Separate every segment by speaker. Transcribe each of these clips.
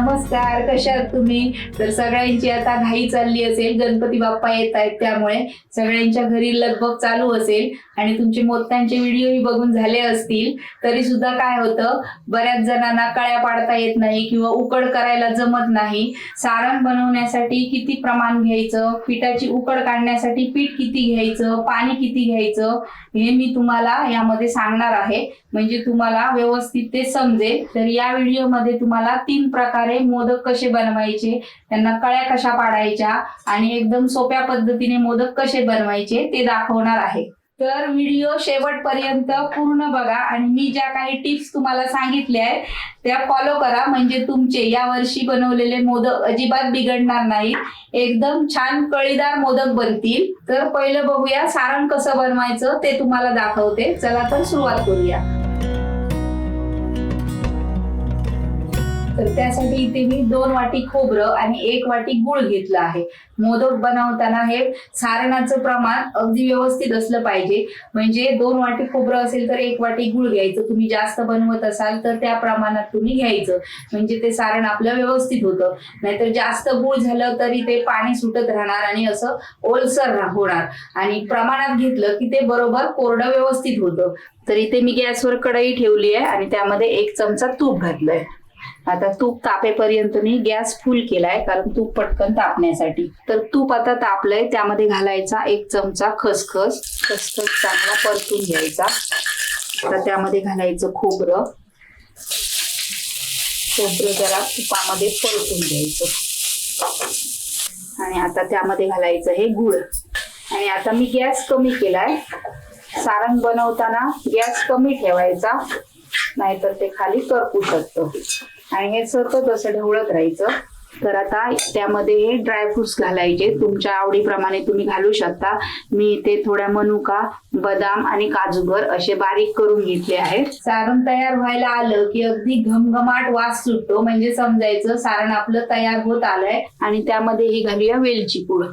Speaker 1: नमस्कार कशा आहात तुम्ही? तर सगळ्यांची आता घाई चालली असेल गणपती बाप्पा येत आहेत त्यामुळे सगळ्यांच्या घरी लगबग चालू असेल. आणि तुमचे मोत्यांचे व्हिडिओही बघून झाले असतील तरी सुद्धा काय होतं बऱ्याच जणांना कळ्या पाडता येत नाही किंवा उकड करायला जमत नाही. सारण बनवण्यासाठी किती प्रमाण घ्यायचं? पिठाची उकड काढण्यासाठी पीठ किती घ्यायचं? पाणी किती घ्यायचं? हे मी तुम्हाला यामध्ये सांगणार आहे. म्हणजे तुम्हाला व्यवस्थित ते समजेल. तर या व्हिडिओमध्ये तुम्हाला तीन प्रकारे मोदक कसे बनवायचे त्यांना कळ्या कशा पाडायच्या आणि एकदम सोप्या पद्धतीने मोदक कसे बनवायचे ते दाखवणार आहे. तर व्हिडिओ शेवटपर्यंत पूर्ण बघा. आणि मी ज्या काही टिप्स तुम्हाला सांगितल्या आहेत त्या फॉलो करा. म्हणजे तुमचे या वर्षी बनवलेले मोदक अजिबात बिघडणार नाही एकदम छान कळीदार मोदक बनतील. तर पहिलं बघूया सारण कसं बनवायचं ते तुम्हाला दाखवते. चला तर सुरुवात करूया. तर त्यासाठी इथे मी दोन वाटी खोबरं आणि एक वाटी गुळ घेतलं आहे. मोदक बनवताना हे सारणाचं प्रमाण अगदी व्यवस्थित असलं पाहिजे. म्हणजे दोन वाटी खोबरं असेल तर एक वाटी गुळ घ्यायचं. तुम्ही जास्त बनवत असाल तर त्या प्रमाणात तुम्ही घ्यायचं. म्हणजे ते सारण आपलं व्यवस्थित होतं. नाहीतर जास्त गुळ झालं तरी ते पाणी सुटत राहणार आणि असं ओलसर होणार. आणि प्रमाणात घेतलं की ते बरोबर कोरडं व्यवस्थित होतं. तर इथे मी गॅसवर कढई ठेवली आहे आणि त्यामध्ये एक चमचा तूप घातलंय. आता तूप तापेपर्यंत मी गॅस फुल केलाय कारण तूप पटकन तापण्यासाठी. तर तूप आता तापलंय त्यामध्ये घालायचा एक चमचा खसखस. खसखस चांगला परतून घ्यायचा. आता त्यामध्ये घालायचं खोबरं. खोबरं जरा तुपामध्ये परतून घ्यायचं. आणि आता त्यामध्ये घालायचं हे गुळ. आणि आता मी गॅस कमी केलाय. सारण बनवताना गॅस कमी ठेवायचा. नाहीतर ते खाली करपू शकतं. आणि हे सतत असं ढवळत राहायचं. तर आता त्यामध्ये हे ड्रायफ्रुट्स घालायचे. तुमच्या आवडीप्रमाणे तुम्ही घालू शकता. मी इथे थोड्या मनुका बदाम आणि काजूगर असे बारीक करून घेतले आहेत. सारण तयार व्हायला आलं की अगदी घमघमाट वास सुटतो. म्हणजे समजायचं सारण आपलं तयार होत आलंय. आणि त्यामध्ये हे घालूया वेलची पूड.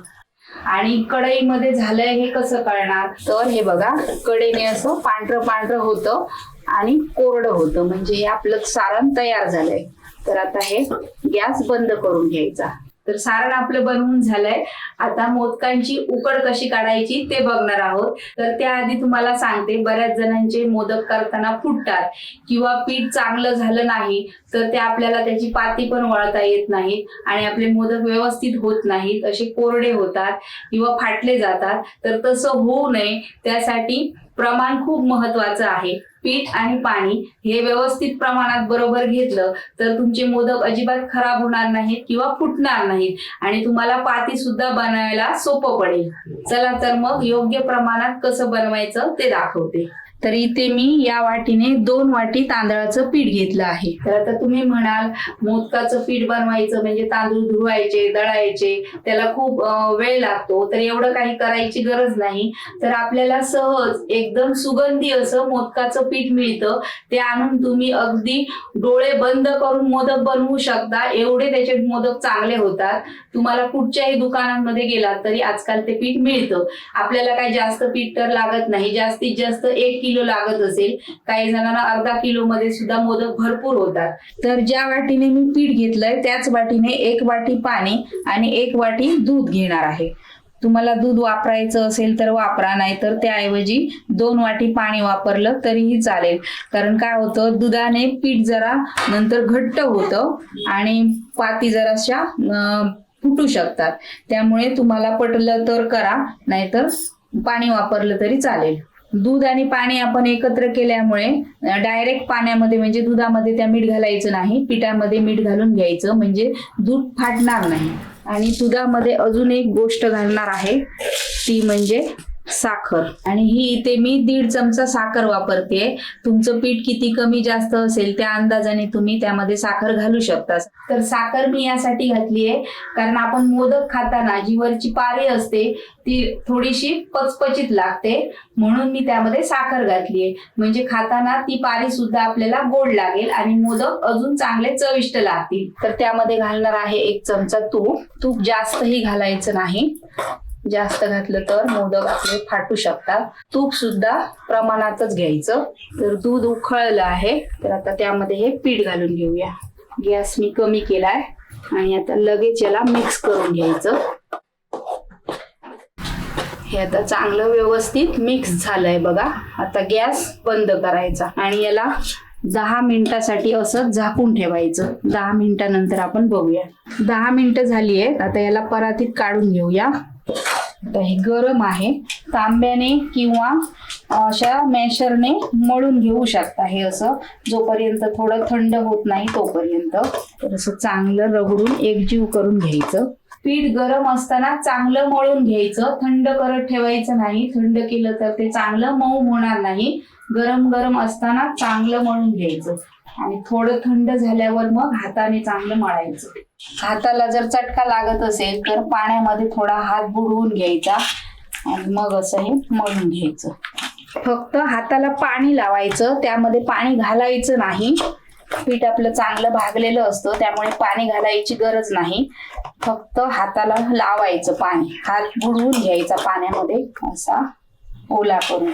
Speaker 1: आणि कढईमध्ये झालंय हे कसं कळणार? तर हे बघा कढईने असं पांढरं पांढरं होतं. आणि कोरडं होतं. म्हणजे हे आपलं सारण तयार झालंय. तर आता हे गॅस बंद करून घ्यायचा. तर सारण आपलं बनवून झालंय. आता मोदकांची उकड कशी काढायची ते बघणार आहोत. तर त्याआधी तुम्हाला सांगते बऱ्याच जणांचे मोदक करताना फुटतात किंवा पीठ चांगलं झालं नाही तर ते आपल्याला त्याची पाती पण वळता येत नाहीत आणि आपले मोदक व्यवस्थित होत नाहीत असे कोरडे होतात किंवा फाटले जातात. तर तसं होऊ नये. त्यासाठी प्रमाण खूप महत्वाचं आहे. पीठ आणि पाणी हे व्यवस्थित प्रमाणात बरोबर घेतलं तर तुमचे मोदक अजिबात खराब होणार नाहीत किंवा फुटणार नाहीत आणि तुम्हाला पाती सुद्धा बनवायला सोपं पडेल. चला तर मग योग्य प्रमाणात कसं बनवायचं ते दाखवते. तर इथे मी या वाटीने दोन वाटी तांदळाचं पीठ घेतलं आहे. तर आता तुम्ही म्हणाल मोदकाचं पीठ बनवायचं म्हणजे तांदूळ धुवायचे दळायचे त्याला खूप वेळ लागतो. तर एवढं काही करायची गरज नाही. तर आपल्याला सहज एकदम सुगंधी असं मोदकाचं पीठ मिळतं. ते आणून तुम्ही अगदी डोळे बंद करून मोदक बनवू शकता. एवढे त्याचे मोदक चांगले होतात. तुम्हाला कुठच्याही दुकानांमध्ये गेलात तरी आजकाल ते पीठ मिळतं. आपल्याला काही जास्त पीठ तर लागत नाही. जास्तीत जास्त एक किलो लागत असेल काही जणांना अर्धा किलो मध्ये सुद्धा मोदक भरपूर होतात. तर ज्या वाटीने मी पीठ घेतलंय त्याच वाटीने एक वाटी पाणी आणि एक वाटी दूध घेणार आहे. तुम्हाला दूध वापरायचं असेल तर वापरा नाहीतर त्याऐवजी दोन वाटी पाणी वापरलं तरीही चालेल. कारण काय होतं दुधाने पीठ जरा नंतर घट्ट होतं आणि पाती जराशा फुटू शकतात. त्यामुळे तुम्हाला पटलं तर करा नाहीतर पाणी वापरलं तरी चालेल. दूध आणि पाणी आपण एकत्र केल्यामुळे डायरेक्ट पाण्यामध्ये म्हणजे दुधामध्ये त्या मीठ घालायचं नाही. पिठामध्ये मीठ घालून घ्यायचं. म्हणजे दूध फाटणार नाही. आणि दुधामध्ये अजून एक गोष्ट घालणार आहे. ती म्हणजे साखर. आणि ही इथे मी दीड चमचा साखर वापरते. तुमचं पीठ किती कमी जास्त असेल त्या अंदाजाने तुम्ही त्यामध्ये साखर घालू शकता तर साखर मी यासाठी घातली आहे. कारण आपण मोदक खाताना जी वरची पारी असते ती थोडीशी पचपचित लागते. म्हणून मी त्यामध्ये साखर घातली आहे. म्हणजे खाताना ती पारी सुद्धा आपल्याला गोड लागेल आणि मोदक अजून चांगले चविष्ट लागतील. तर त्यामध्ये घालणार आहे एक चमचा तूप. तूप जास्तही घालायचं नाही. जास्त घातलं तर मोदक आपले फाटू शकतात. तूप सुद्धा प्रमाणातच घ्यायचं. तर दूध उखळलं आहे तर आता त्यामध्ये हे पीठ घालून घेऊया. गॅस मी कमी केलाय आणि आता लगेच याला मिक्स करून घ्यायचं. हे आता चांगलं व्यवस्थित मिक्स झालंय बघा. आता गॅस बंद करायचा आणि याला दहा मिनिटासाठी असं झाकून ठेवायचं. दहा मिनिटानंतर आपण बघूया. दहा मिनिटं झाली आहेत. आता याला परातीत काढून घेऊया. आता हे गरम आहे. तांब्याने किंवा अशा मॅशरने मळून घेऊ शकता हे असं. जोपर्यंत थोडं थंड होत नाही तोपर्यंत. तर असं चांगलं रगडून एकजीव करून घ्यायचं. पीठ गरम असताना चांगलं मळून घ्यायचं. थंड करत ठेवायचं नाही. थंड केलं तर ते चांगलं मऊ होणार नाही. गरम गरम असताना चांगलं मळून घ्यायचं. आणि थोडं थंड झाल्यावर मग हाताने चांगलं मळायचं. हाताला जर चटका लागत असेल तर पाण्यामध्ये थोडा हात बुडवून घ्यायचा आणि मग असं हे मळून घ्यायचं. फक्त हाताला पाणी लावायचं त्यामध्ये पाणी घालायचं नाही. पीठ आपलं चांगलं भागलेलं असतं त्यामुळे पाणी घालायची गरज नाही. फक्त हाताला लावायचं पाणी. हात बुडवून घ्यायचा पाण्यामध्ये असा ओला करून.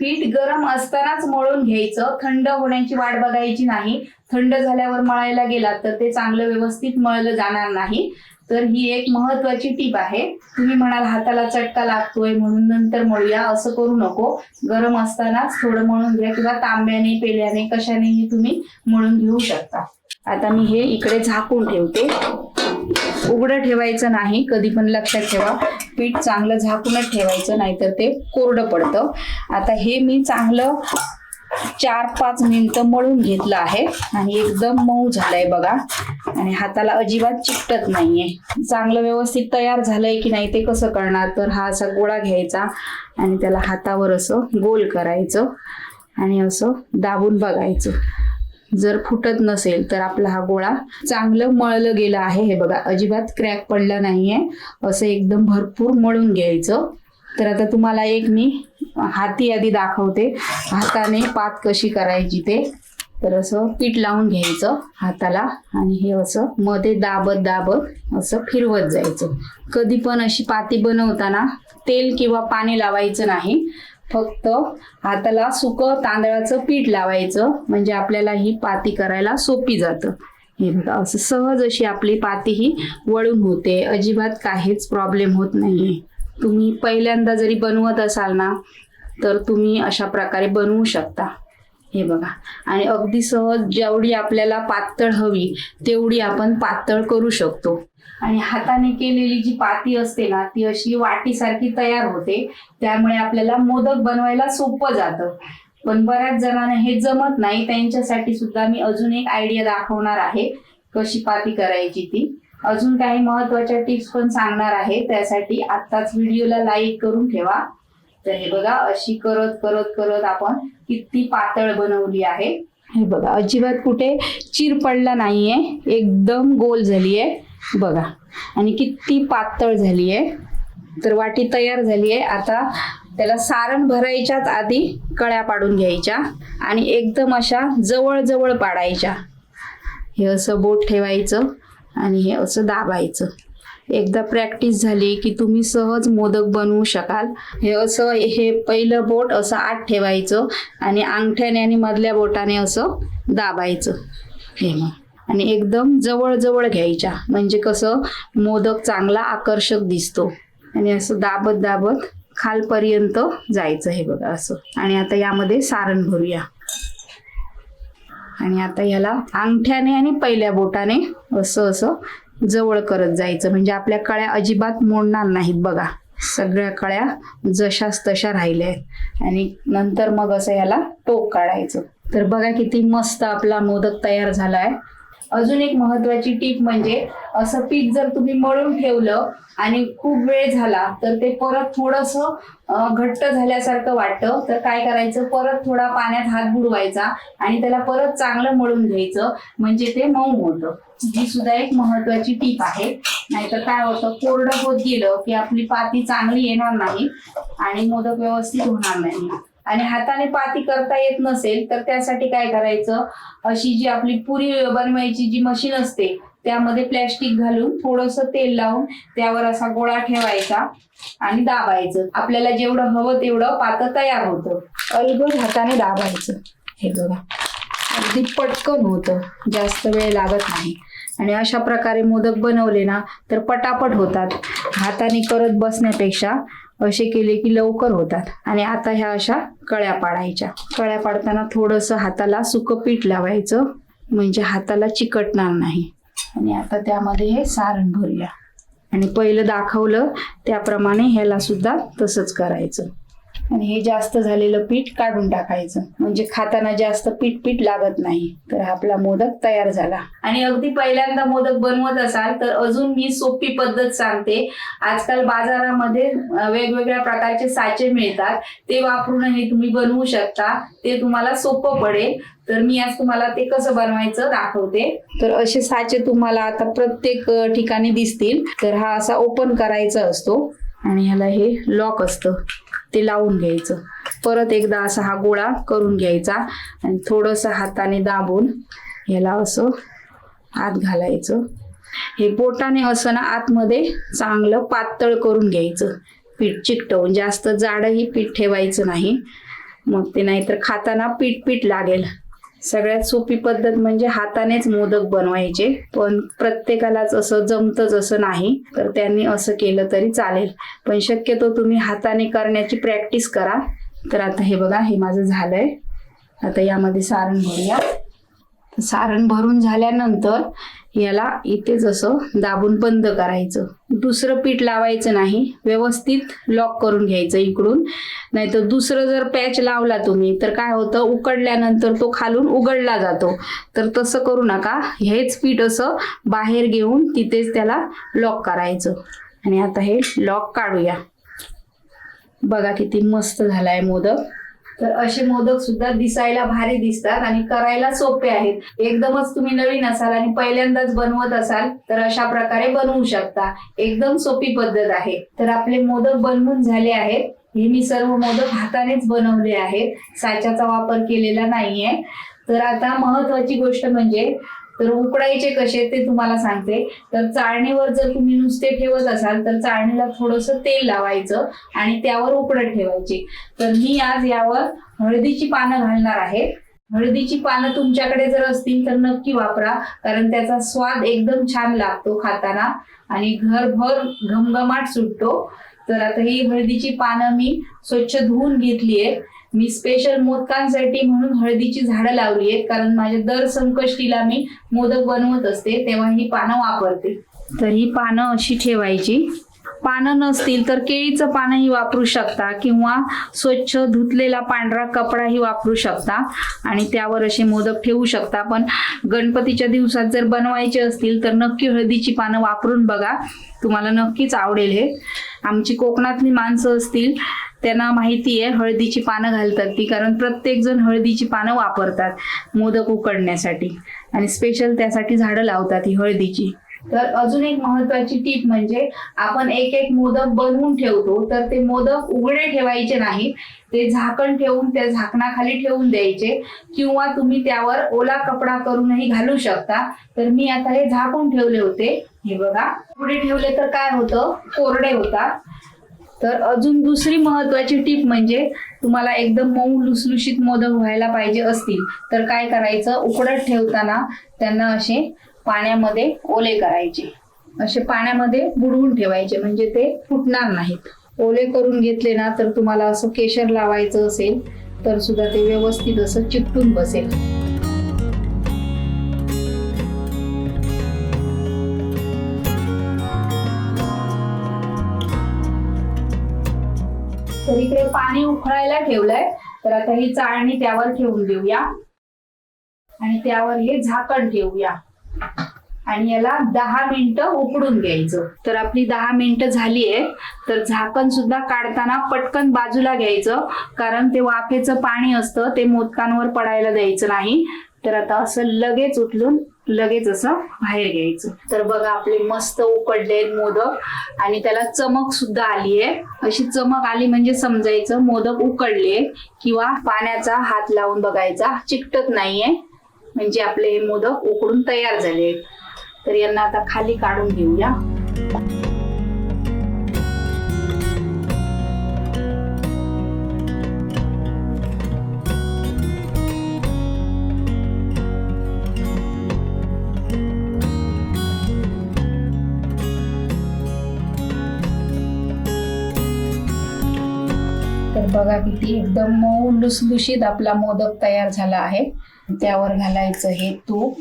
Speaker 1: पीठ गरम असतानाच मळून घ्यायचं. थंड होण्याची वाट बघायची नाही. थंड झाल्यावर मळायला गेलात तर ते चांगलं व्यवस्थित मळलं जाणार नाही. तर ही एक महत्वाची टीप आहे. तुम्ही म्हणाल हाताला चटका लागतोय म्हणून नंतर मळूया. असं करू नको. गरम असतानाच थोडं मळून घ्या किंवा तांब्याने पेल्याने कशानेही तुम्ही मळून घेऊ शकता. आता मी हे इकडे झाकून ठेवते. उघडं ठेवायचं नाही कधी पण लक्षात ठेवा. पीठ चांगलं झाकूनच ठेवायचं नाहीतर ते कोरडं पडतं. आता हे मी चांगलं चार पाच मिनिटं मळून घेतलं आहे आणि एकदम मऊ झालंय बघा. आणि हाताला अजिबात चिकटत नाहीये. चांगलं व्यवस्थित तयार झालंय की नाही ते कसं करणार? तर हा असा गोळा घ्यायचा आणि त्याला हातावर असं गोल करायचं आणि असं दाबून बघायचं. जर फुटत नसेल तर आपला हा गोळा चांगलं मळलं गेलं आहे. हे बघा अजिबात क्रॅक पडला नाहीये. असं एकदम भरपूर मळून घ्यायचं. तर आता तुम्हाला एक मी हाती आधी दाखवते. हाताने पात कशी करायची ते. तर असं पीठ लावून घ्यायचं हाताला आणि हे असं मध्ये दाबत दाबत असं फिरवत जायचं. कधी पण अशी पाती बनवताना तेल किंवा पाणी लावायचं नाही. फक्त हाताला सुकं तांदळाचं पीठ लावायचं. म्हणजे आपल्याला ही पाती करायला सोपी जातं. हे बघा असं सहज अशी आपली पाती ही वळून होते. अजिबात काहीच प्रॉब्लेम होत नाहीये. तुम्ही पहिल्यांदा जरी बनवत असाल ना तर तुम्ही अशा प्रकारे बनवू शकता. हे बघा. आणि अगदी सहज जेवढी आपल्याला पातळ हवी तेवढी आपण पातळ करू शकतो. आणि हाताने केलेली जी पाती असते ना ती अशी वाटीसारखी तयार होते. त्यामुळे आपल्याला मोदक बनवायला सोपं जातं. पण बऱ्याच जणांना हे जमत नाही. त्यांच्यासाठी सुद्धा मी अजून एक आयडिया दाखवणार आहे कशी पाती करायची ती. अजून काही महत्त्वाच्या टिप्स पण सांगणार आहे. त्यासाठी आत्ताच व्हिडिओला लाईक करून ठेवा. तर हे बघा अशी करत करत करत आपण किती पातळ बनवली आहे. हे बघा अजिबात कुठे चिर पडला नाहीये. एकदम गोल झाली आहे बघा आणि किती पातळ झाली आहे तर वाटी तयार झाली आहे आता त्याला सारण भरायच्याच आधी कळ्या पाडून घ्यायच्या आणि एकदम अशा जवळजवळ पाडायच्या. हे असं बोट ठेवायचं आणि हे असं दाबायचं. एकदा प्रॅक्टिस झाली की तुम्ही सहज मोदक बनवू शकाल. हे असं हे पहिलं बोट असं आत ठेवायचं आणि अंगठ्याने आणि मधल्या बोटाने असं दाबायचं. हे मग. आणि एकदम जवळजवळ घ्यायच्या. म्हणजे कसं मोदक चांगला आकर्षक दिसतो. आणि असं दाबत दाबत खालपर्यंत जायचं हे बघा असं. आणि आता यामध्ये सारण भरूया. आणि आता याला अंगठ्याने आणि पहिल्या बोटाने असं असं जवळ करत जायचं. म्हणजे आपल्या कळ्या अजिबात मोडणार नाहीत बघा. सगळ्या कळ्या जशाच तशा राहिल्या आहेत. आणि नंतर मग असं याला टोक काढायचं. तर बघा किती मस्त आपला मोदक तयार झाला आहे अजून एक महत्वाची टीप म्हणजे असं पीठ जर तुम्ही मळून ठेवलं आणि खूप वेळ झाला तर ते परत थोडस घट्ट झाल्यासारखं वाटतं. तर काय करायचं? परत थोडा पाण्यात हात बुडवायचा आणि त्याला परत चांगलं मळून घ्यायचं. म्हणजे ते मऊ होतं. ही सुद्धा एक महत्वाची टीप आहे. नाहीतर काय होतं? कोरडं होत गेलं की आपली पाती चांगली येणार नाही आणि मोदक व्यवस्थित होणार नाही. आणि हाताने पाती करता येत नसेल तर त्यासाठी काय करायचं? अशी जी आपली पुरी बनवायची जी मशीन असते त्यामध्ये प्लॅस्टिक घालून थोडस तेल लावून त्यावर असा गोळा ठेवायचा आणि दाबायचं. आपल्याला जेवढं हवं तेवढं पातं तयार होतं. अलगद हाताने दाबायचं. हे बघा. अगदी पटकन होतं. जास्त वेळ लागत नाही. आणि अशा प्रकारे मोदक बनवले ना तर पटापट होतात. हाताने करत बसण्यापेक्षा असे केले की लवकर होतात. आणि आता ह्या अशा कळ्या पाडायच्या. कळ्या पाडताना थोडंसं हाताला सुकं पीठ लावायचं. म्हणजे हाताला चिकटणार नाही. आणि आता त्यामध्ये हे सारण भरूया. आणि पहिलं दाखवलं त्याप्रमाणे ह्याला सुद्धा तसंच करायचं. आणि हे जास्त झालेलं पीठ काढून टाकायचं. म्हणजे खाताना जास्त पीठ पीठ लागत नाही. तर आपला मोदक तयार झाला. आणि अगदी पहिल्यांदा मोदक बनवत असाल तर अजून मी सोपी पद्धत सांगते. आजकाल बाजारामध्ये वेगवेगळ्या प्रकारचे साचे मिळतात. ते वापरूनही तुम्ही बनवू शकता. ते तुम्हाला सोपं पडेल. तर मी आज तुम्हाला ते कसं बनवायचं दाखवते. तर असे साचे तुम्हाला आता प्रत्येक ठिकाणी दिसतील. तर हा असा ओपन करायचा असतो. आणि ह्याला हे लॉक असतं. ते लावून घ्यायचं. परत एकदा असा हा गोळा करून घ्यायचा आणि थोडंसं हाताने दाबून ह्याला असं आत घालायचं. हे बोटाने असं ना आतमध्ये चांगलं पातळ करून घ्यायचं. पीठ चिकटवून म्हणजे जास्त जाडही पीठ ठेवायचं नाही. मग ते नाहीतर खाताना पीठ पीठ लागेल. सगळ्यात सोपी पद्धत म्हणजे हातानेच मोदक बनवायचे. पण प्रत्येकालाच असं जमतच असं नाही. तर त्यांनी असं केलं तरी चालेल. पण शक्यतो तुम्ही हाताने करण्याची प्रॅक्टिस करा. तर आता हे बघा हे माझं झालंय. आता यामध्ये सारण भरूया. सारण भरून झाल्यानंतर याला इथेच असं दाबून बंद करायचं. दुसरं पीठ लावायचं नाही. व्यवस्थित लॉक करून घ्यायचं इकडून. नाहीतर दुसरं जर पॅच लावला तुम्ही तर काय होतं? उकडल्यानंतर तो खालून उघडला जातो. तर तसं करू नका. हेच पीठ असं बाहेर घेऊन तिथेच त्याला लॉक करायचं. आणि आता हे लॉक काढूया. बघा किती मस्त झालाय मोदक. तर असे मोदक सुद्धा दिसायला भारी दिसतात आणि करायला सोपे आहेत. एकदमच तुम्ही नवीन असाल आणि पहिल्यांदाच बनवत असाल तर अशा प्रकारे बनवू शकता. एकदम सोपी पद्धत आहे. तर आपले मोदक बनवून झाले आहेत. हे मी सर्व मोदक हातानेच बनवले आहेत. साच्याचा वापर केलेला नाहीये. तर आता महत्वाची गोष्ट म्हणजे तर उकडायचे कसे ते तुम्हाला सांगते. तर चाळणीवर जर तुम्ही नुसते ठेवत असाल तर चाळणीला थोडस तेल लावायचं आणि त्यावर उकडत ठेवायचे. तर मी आज यावर हळदीची पानं घालणार आहे. हळदीची पानं तुमच्याकडे जर असतील तर नक्की वापरा कारण त्याचा स्वाद एकदम छान लागतो खाताना आणि घरभर घमघमाट सुटतो. तर आता ही हळदीची पानं मी स्वच्छ धुवून घेतली आहे मी स्पेशल मोदकांसाठी म्हणून हळदीची झाडं लावली आहेत कारण माझ्या दर संकष्टीला मी मोदक बनवत असते तेव्हा ही पानं वापरते. तर ही पानं अशी ठेवायची. पानं नसतील तर केळीचं पानंही वापरू शकता किंवा स्वच्छ धुतलेला पांढरा कपडाही वापरू शकता आणि त्यावर असे मोदक ठेवू शकता. पण गणपतीच्या दिवसात जर बनवायचे असतील तर नक्की हळदीची पानं वापरून बघा. तुम्हाला नक्कीच आवडेल हे. आमची कोकणातली माणसं असतील त्यांना माहिती आहे हळदीची पानं घालतात ती कारण प्रत्येक जण हळदीची पानं वापरतात मोदक उकडण्यासाठी. आणि स्पेशल त्यासाठी झाडं लावतात ही हळदीची. तर अजून एक महत्वाची टीप म्हणजे आपण एक एक मोदक बनवून ठेवतो तर ते मोदक उघडे ठेवायचे नाही. ते झाकण ठेवून त्या झाकणाखाली ठेवून द्यायचे. किंवा तुम्ही त्यावर ओला कपडा करूनही घालू शकता. तर मी आता हे झाकून ठेवले होते. हे बघा. पुढे ठेवले तर काय होतं? कोरडे होतात. तर अजून दुसरी महत्वाची टीप म्हणजे तुम्हाला एकदम मऊ लुसलुशीत मोदक व्हायला पाहिजे असतील तर काय करायचं? उकडत ठेवताना त्यांना असे पाण्यामध्ये ओले करायचे. असे पाण्यामध्ये बुडवून ठेवायचे म्हणजे ते फुटणार नाहीत. ओले करून घेतले ना तर तुम्हाला असं केशर लावायचं असेल तर सुद्धा ते व्यवस्थित असं चिपटून बसेल. पाणी उकळायला ठेवलंय तर आता ही चाळणी त्यावर ठेवून देऊया. आणि त्यावर हे झाकण ठेवूया. आणि याला दहा मिनिटं उकडून घ्यायचं. तर आपली दहा मिनिटं झाली आहे तर झाकण सुद्धा काढताना पटकन बाजूला घ्यायचं कारण ते वाफेचं पाणी असतं ते मोदकांवर पडायला द्यायचं नाही. तर आता असं लगेच उचलून लगेच असं बाहेर घ्यायचं. तर बघा आपले मस्त उकडले मोदक आणि त्याला चमक सुद्धा आली आहे. अशी चमक आली म्हणजे समजायचं मोदक उकडले किंवा पाण्याचा हात लावून बघायचा चिकटत नाहीये. म्हणजे आपले हे मोदक उकडून तयार झाले तर यांना आता खाली काढून घेऊया. बघा किती एकदम मऊ लुसलुशीत आपला मोदक तयार झाला आहे त्यावर घालायचं हे तूप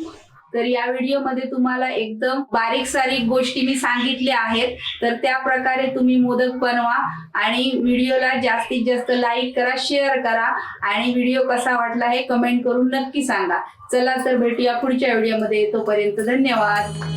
Speaker 1: तर या व्हिडिओमध्ये तुम्हाला एकदम बारीक सारीक गोष्टी मी सांगितल्या आहेत तर त्या प्रकारे तुम्ही मोदक बनवा आणि व्हिडिओला जास्तीत जास्त लाईक करा शेअर करा आणि व्हिडिओ कसा वाटला हे कमेंट करून नक्की सांगा चला तर भेटूया पुढच्या व्हिडिओमध्ये तोपर्यंत धन्यवाद